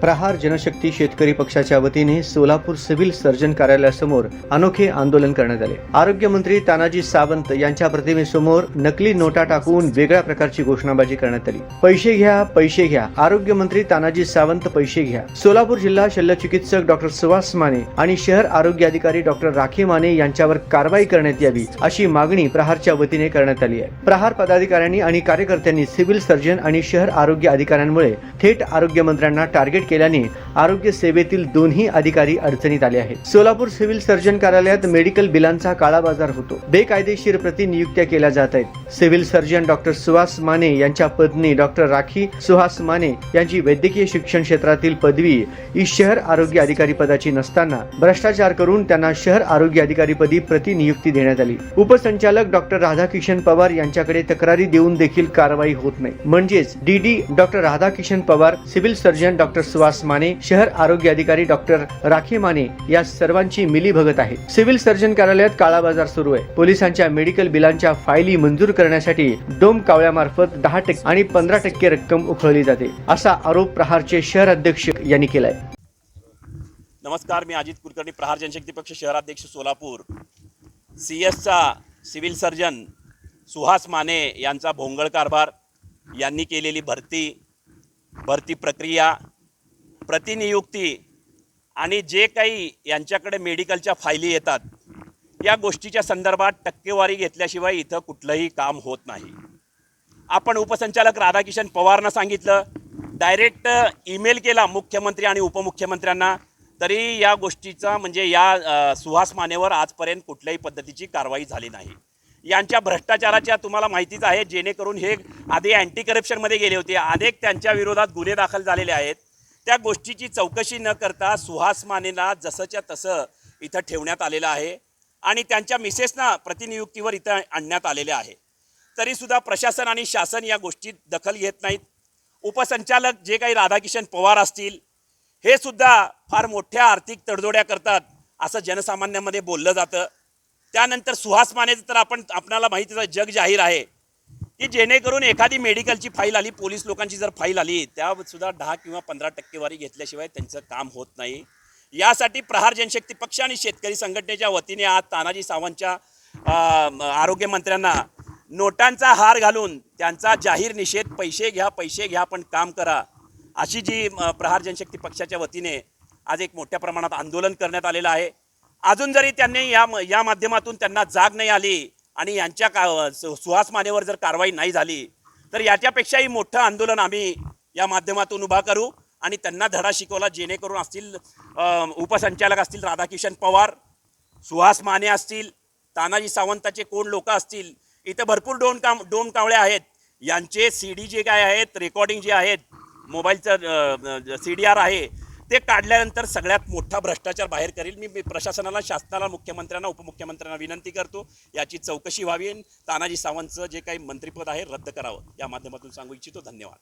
प्रहार जनशक्ती शेतकरी पक्षाच्या वतीने सोलापूर सिव्हिल सर्जन कार्यालयासमोर अनोखे आंदोलन करण्यात आले. आरोग्यमंत्री तानाजी सावंत यांच्या प्रतिमेसमोर नकली नोटा टाकून वेगळ्या प्रकारची घोषणाबाजी करण्यात आली. पैसे घ्या पैसे घ्या. आरोग्यमंत्री तानाजी सावंत पैसे घ्या. सोलापूर जिल्हा शल्यचिकित्सक डॉक्टर सुहास माने आणि शहर आरोग्य अधिकारी डॉक्टर राखी माने यांच्यावर कारवाई करण्यात यावी अशी मागणी प्रहारच्या वतीने करण्यात आली आहे. प्रहार पदाधिकाऱ्यांनी आणि कार्यकर्त्यांनी सिव्हिल सर्जन आणि शहर आरोग्य अधिकाऱ्यांमुळे थेट आरोग्यमंत्र्यांना टार्गेट केल्याने आरोग्य सेवेतील दोन्ही अधिकारी अडचणीत आले आहेत. सोलापूर सिव्हिल सर्जन कार्यालयात मेडिकल बिलांचा काळाबाजार होतो. बेकायदेशीर प्रतिनियुक्त्या केल्या जात आहेत. Civil surgeon doctor Suhas Mane यांच्या पत्नी डॉक्टर राखी सुहास माने यांची वैद्यकीय शिक्षण क्षेत्रातील पदवी ही शहर आरोग्य अधिकारी पदाची नसताना भ्रष्टाचार करून त्यांना शहर आरोग्य अधिकारी पदी प्रतिनियुक्ती देण्यात आली. उपसंचालक डॉक्टर राधाकिशन पवार यांच्याकडे तक्रारी देऊन देखील कारवाई होत नाही. म्हणजेच DD doctor Radhakishan Pawar civil surgeon doctor Suhas Mane शहर आरोग्य अधिकारी डॉक्टर राखी माने या सर्वांची मिलीभगत आहे. सिव्हिल सर्जन कार्यालयात काळा बाजार सुरू आहे. पोलिसांच्या मेडिकल बिलांच्या फायली मंजूर करण्यासाठी डोम कावळ्यामार्फत दहा टक्के आणि पंधरा टक्के रक्कम उखळली जाते असा आरोप प्रहारचे शहर अध्यक्ष यांनी केलाय. नमस्कार मी अजित कुलकर्णी प्रहार जनशक्ती पक्ष शहराध्यक्ष सोलापूर. सी एसचा सिव्हिल सर्जन सुहास माने यांचा भोंगळ कारभार यांनी केलेली भरती भरती प्रक्रिया प्रतिनियुक्ती आणि जे काही यांच्याकडे मेडिकलच्या फायली येतात या गोष्टीच्या संदर्भात टक्केवारी घेतल्याशिवाय इथं कुठलंही काम होत नाही. आपण उपसंचालक राधाकिशन पवारनं सांगितलं डायरेक्ट ईमेल केला मुख्यमंत्री आणि उपमुख्यमंत्र्यांना तरी या गोष्टीचा म्हणजे या सुहास मानेवर आजपर्यंत कुठल्याही पद्धतीची कारवाई झाली नाही. यांच्या भ्रष्टाचाराच्या तुम्हाला माहितीच आहे जेणेकरून हे आधी अँटी करप्शनमध्ये गेले होते. अनेक त्यांच्या विरोधात गुन्हे दाखल झालेले आहेत. त्या गोष्टीची चौकशी न करता सुहास मानेला जसंच्या तसं इथं ठेवण्यात आलेलं आहे आणि त्यांच्या मिसेसना प्रतिनियुक्तीवर इथं आणण्यात आलेले आहे. तरीसुद्धा प्रशासन आणि शासन या गोष्टीत दखल घेत नाहीत. उपसंचालक जे काही राधाकिशन पवार असतील हे सुद्धा फार मोठ्या आर्थिक तडजोड्या करतात असं जनसामान्यांमध्ये बोललं जातं. त्यानंतर सुहास मानेचं तर आपण आपणाला माहितीचं जग जाहीर आहे. की जेणेकरून एखादी मेडिकलची फाईल आली पोलीस लोकांची जर फाईल आली त्यासुद्धा दहा किंवा पंधरा टक्केवारी घेतल्याशिवाय त्यांचं काम होत नाही. यासाठी प्रहार जनशक्ती पक्ष आणि शेतकरी संघटनेच्या वतीने आज तानाजी सावंतच्या आरोग्यमंत्र्यांना नोटांचा हार घालून त्यांचा जाहीर निषेध पैसे घ्या पैसे घ्या पण काम करा अशी जी प्रहार जनशक्ती पक्षाच्या वतीने आज एक मोठ्या प्रमाणात आंदोलन करण्यात आलेलं आहे. अजून जरी त्यांनी या या माध्यमातून त्यांना जाग नाही आली आणि यांच्या का सु- सुहास मानेवर जर कारवाई नाही झाली तर याच्यापेक्षाही मोठं आंदोलन आम्ही या माध्यमातून उभा करू आणि त्यांना धडा शिकवला जेणेकरून असतील उपसंचालक असतील राधाकिशन पवार सुहास माने असतील तानाजी सावंताचे कोण लोक असतील इथं भरपूर डोन काम डोम कावळे आहेत. यांचे सी डी जे काय आहेत रेकॉर्डिंग जे आहेत मोबाईलचं सी डी आर आहे. ते काढल्यानंतर सगळ्यात मोठा भ्रष्टाचार बाहेर करील. मी प्रशासनाला शासनाला मुख्यमंत्र्यांना उपमुख्यमंत्र्यांना विनंती करतो. याची चौकशी व्हावी तानाजी सावंतचं जे काही मंत्रिपद आहे रद्द करावं. या माध्यमातून सांगू इच्छितो. धन्यवाद.